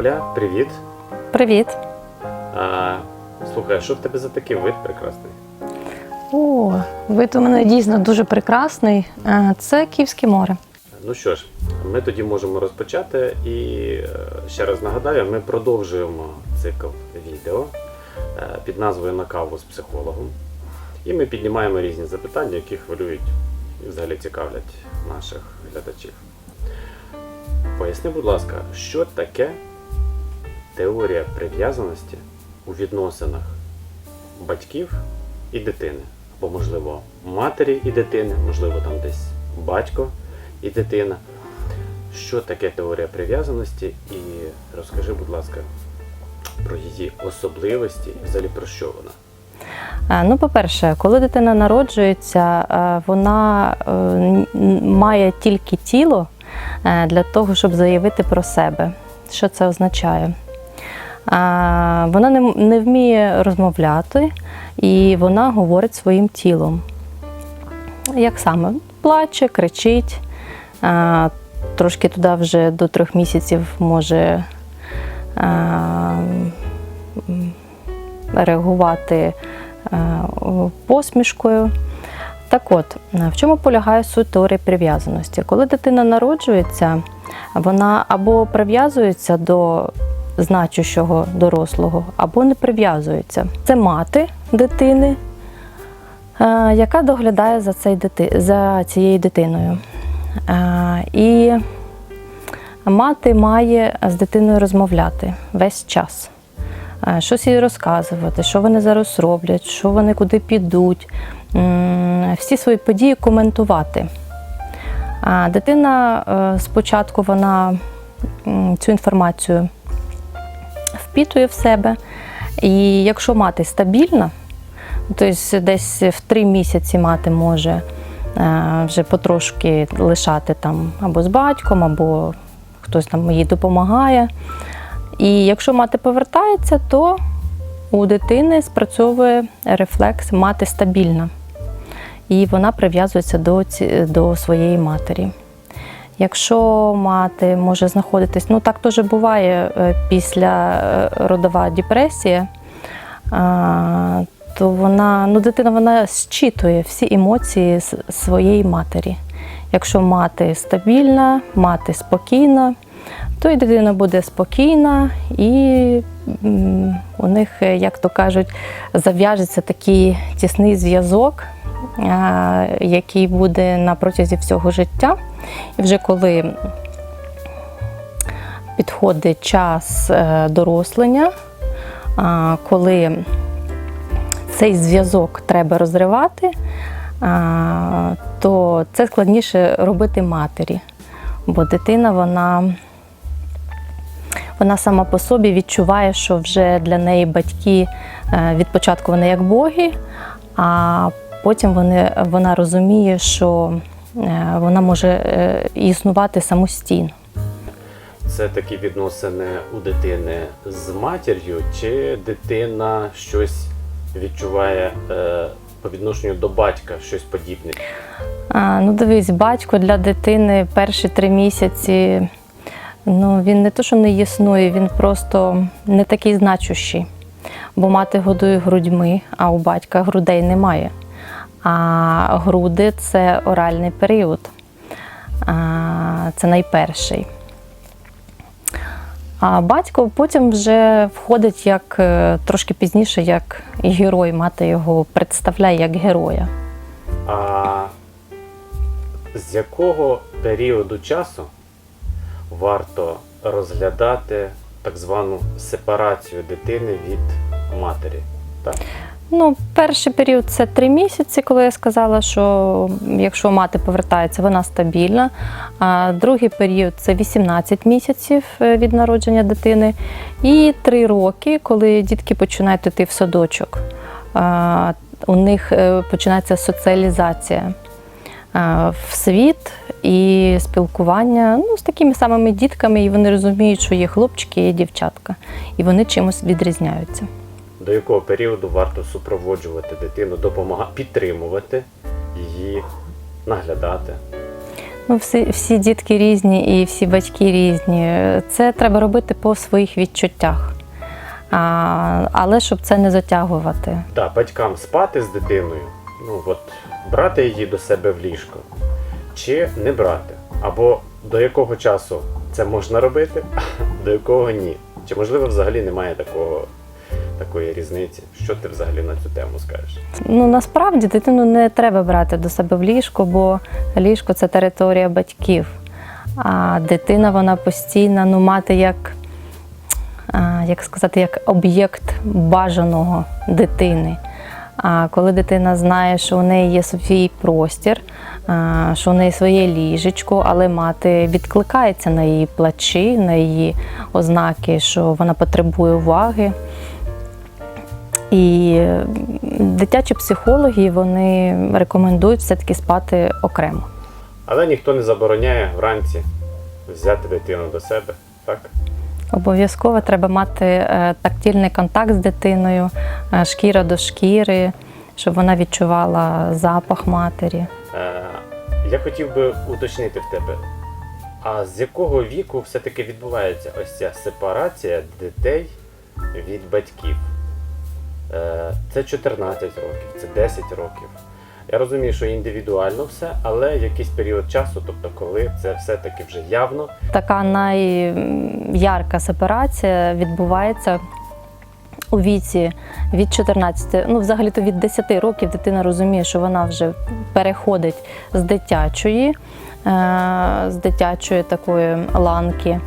Оля, привіт. Привіт. А, слухай, що в тебе за такий вид прекрасний? О, вид у мене дійсно дуже прекрасний. Е, Це Київське море. Ну що ж, ми тоді можемо розпочати. І е, ще раз нагадаю, ми продовжуємо цикл відео е, під назвою На каву з психологом. І ми піднімаємо різні запитання, які хвилюють і взагалі цікавлять наших глядачів. Поясни, будь ласка, що таке теорія прив'язаності у відносинах батьків і дитини? Або, можливо, матері і дитини, можливо, там десь батько і дитина. Що таке теорія прив'язаності? І розкажи, будь ласка, про її особливості і взагалі про що вона? Ну, по-перше, коли дитина народжується, вона е, має тільки тіло е, для того, щоб заявити про себе. Що це означає? Вона не, не вміє розмовляти і вона говорить своїм тілом. Як саме? Плаче, кричить, трошки туди вже до трьох місяців може реагувати посмішкою. Так от, в чому полягає суть теорії прив'язаності? Коли дитина народжується, вона або прив'язується до значущого дорослого, або не прив'язується. Це мати дитини, е, яка доглядає за, цей дити... за цією дитиною. Е, І мати має з дитиною розмовляти весь час е, щось їй розказувати, що вони зараз роблять, що вони куди підуть, всі свої події коментувати. Дитина спочатку вона цю інформацію впітує в себе. І якщо мати стабільна, тобто десь в три місяці мати може е, вже потрошки лишати там або з батьком, або хтось там їй допомагає. І якщо мати повертається, то у дитини спрацьовує рефлекс мати стабільна. І вона прив'язується до, до своєї матері. Якщо мати може знаходитись, ну так теж буває е, після е, родова депресія, то вона, ну, дитина вона зчитує всі емоції своєї матері. Якщо мати стабільна, мати спокійна, то і дитина буде спокійна, і у них, е, як то кажуть, зав'яжеться такий тісний зв'язок, який буде на протязі всього життя. І вже коли підходить час е, дорослення, коли цей зв'язок треба розривати, то це складніше робити матері. Бо дитина, вона, вона сама по собі відчуває, що вже для неї батьки е, від початку вони як боги, а потім вони, вона розуміє, що е, вона може е, існувати самостійно. Це такі відносини у дитини з матір'ю, чи дитина щось відчуває е, по відношенню до батька, щось подібне? А, ну, дивись, батько для дитини перші три місяці. Ну, він не то, що не існує, він просто не такий значущий. Бо мати годує грудьми, а у батька грудей немає. А груди це оральний період. Це найперший. А батько потім вже входить як е, трошки пізніше, як герой. Мати його представляє як героя. А з якого періоду часу варто розглядати так звану сепарацію дитини від матері? Так? Ну, перший період це три місяці, коли я сказала, що якщо мати повертається, вона стабільна. А другий період це 18 місяців е, від народження дитини. І три роки, коли дітки починають йти в садочок. У них е, починається соціалізація в світ і спілкування ну, з такими самими дітками, і вони розуміють, що є хлопчики і дівчатка, і вони чимось відрізняються. До якого періоду варто супроводжувати дитину, допомагати, підтримувати її, наглядати? Ну, всі, всі дітки різні і всі батьки різні. Це треба робити по своїх відчуттях. А, але щоб це не затягувати. Да, батькам спати з дитиною, ну от брати її до себе в ліжко, чи не брати. Або до якого часу це можна робити, до якого ні. Чи можливо взагалі немає такого, такої різниці? Що ти взагалі на цю тему скажеш? Ну насправді дитину не треба брати до себе в ліжко, бо ліжко це територія батьків. А дитина вона постійна, ну мати як, як сказати, як об'єкт бажаного дитини. А коли дитина знає, що у неї є свій простір, що у неї своє ліжечко, але мати відкликається на її плачі, на її ознаки, що вона потребує уваги. І дитячі психологи вони рекомендують все-таки спати окремо. Але ніхто не забороняє вранці взяти дитину до себе, так? Обов'язково треба мати е, тактильний контакт з дитиною, е, шкіра до шкіри, щоб вона відчувала запах матері. Е, я хотів би уточнити в тебе, а з якого віку все-таки відбувається ось ця сепарація дітей від батьків? Е, це 14 років, це 10 років. Я розумію, що індивідуально все, але якийсь період часу, тобто коли це все-таки вже явно. Така найярка сепарація відбувається у віці від 14, ну взагалі-то від 10 років дитина розуміє, що вона вже переходить з дитячої, е, з дитячої такої ланки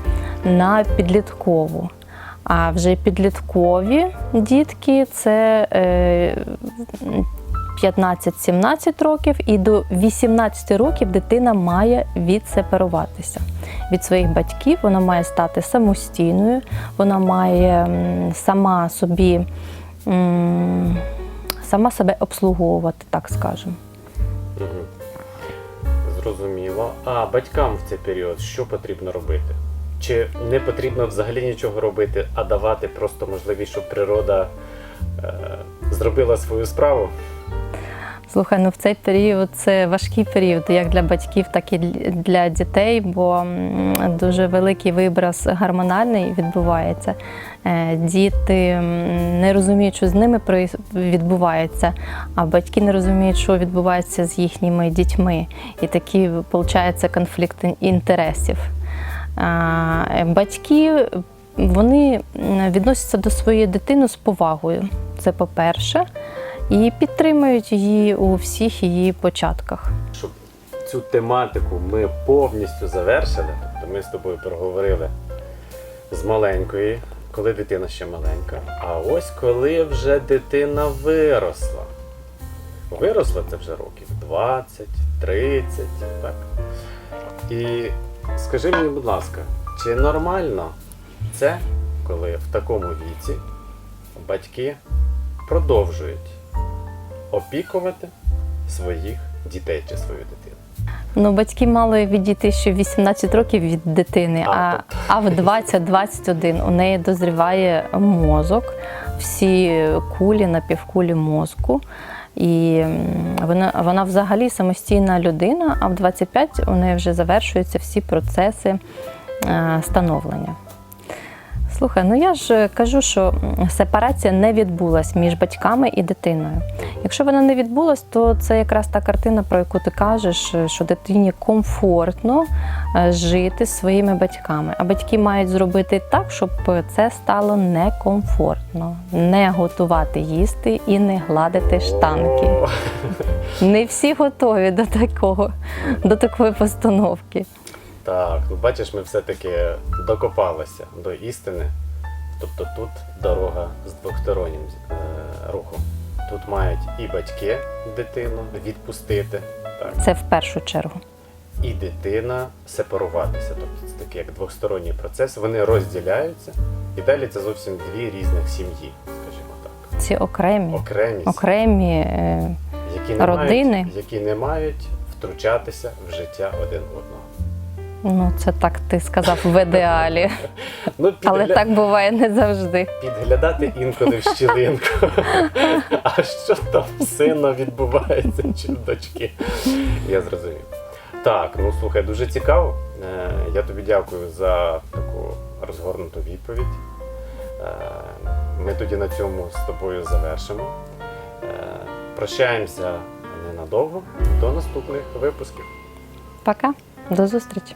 на підліткову. А вже підліткові дітки це е, 15-17 років, і до 18 років дитина має відсепаруватися від своїх батьків. Вона має стати самостійною, вона має сама собі сама себе обслуговувати, так скажемо. Зрозуміло. А батькам в цей період що потрібно робити? Чи не потрібно взагалі нічого робити, а давати просто можливість, щоб природа е, зробила свою справу? Слухай, ну в цей період це важкий період, як для батьків, так і для дітей, бо дуже великий виброс гормональний відбувається. Е, Діти не розуміють, що з ними відбувається, а батьки не розуміють, що відбувається з їхніми дітьми. І такий виходить конфлікт інтересів. Батьки вони відносяться до своєї дитини з повагою. Це по-перше і підтримують її у всіх її початках. Щоб цю тематику ми повністю завершили, тобто ми з тобою проговорили з маленької, коли дитина ще маленька. А ось коли вже дитина виросла. Виросла це вже років 20, 30, так. І скажи мені, будь ласка, чи нормально це, коли в такому віці батьки продовжують опікувати своїх дітей чи свою дитину? Ну, батьки мали відійти ще 18 років від дитини, А, а, а в 20-21 у неї дозріває мозок, всі кулі, напівкулі мозку. І вона, вона взагалі самостійна людина, а в 25 у неї вже завершуються всі процеси е, становлення. Слухай, ну я ж кажу, що сепарація не відбулась між батьками і дитиною. Якщо вона не відбулась, то це якраз та картина, про яку ти кажеш, що дитині комфортно е, жити своїми батьками. А батьки мають зробити так, щоб це стало некомфортно, не готувати їсти і не гладити штанки. Не всі готові до такого, до такої постановки. Так, ну бачиш, ми все-таки докопалися до істини. Тобто тут дорога з двостороннім е, рухом. Тут мають і батьки дитину відпустити, так, Це в першу чергу. і дитина сепаруватися. Тобто це такий як двосторонній процес. Вони розділяються, і далі це зовсім дві різних сім'ї, скажімо так. Ці окремі, Окремі, окремі е, які не родини. мають, які не мають втручатися в життя один одного. Ну це так ти сказав в ідеалі. Ну, Але так буває не завжди. підглядати інколи в щілинку. А що там сина відбувається чи в дочки? Я зрозумів. Так, ну слухай, дуже цікаво. Е, Я тобі дякую за таку розгорнуту відповідь. Е, Ми тоді на цьому з тобою завершимо. Е, Прощаємося ненадовго. До наступних випусків. Пока, до зустрічі!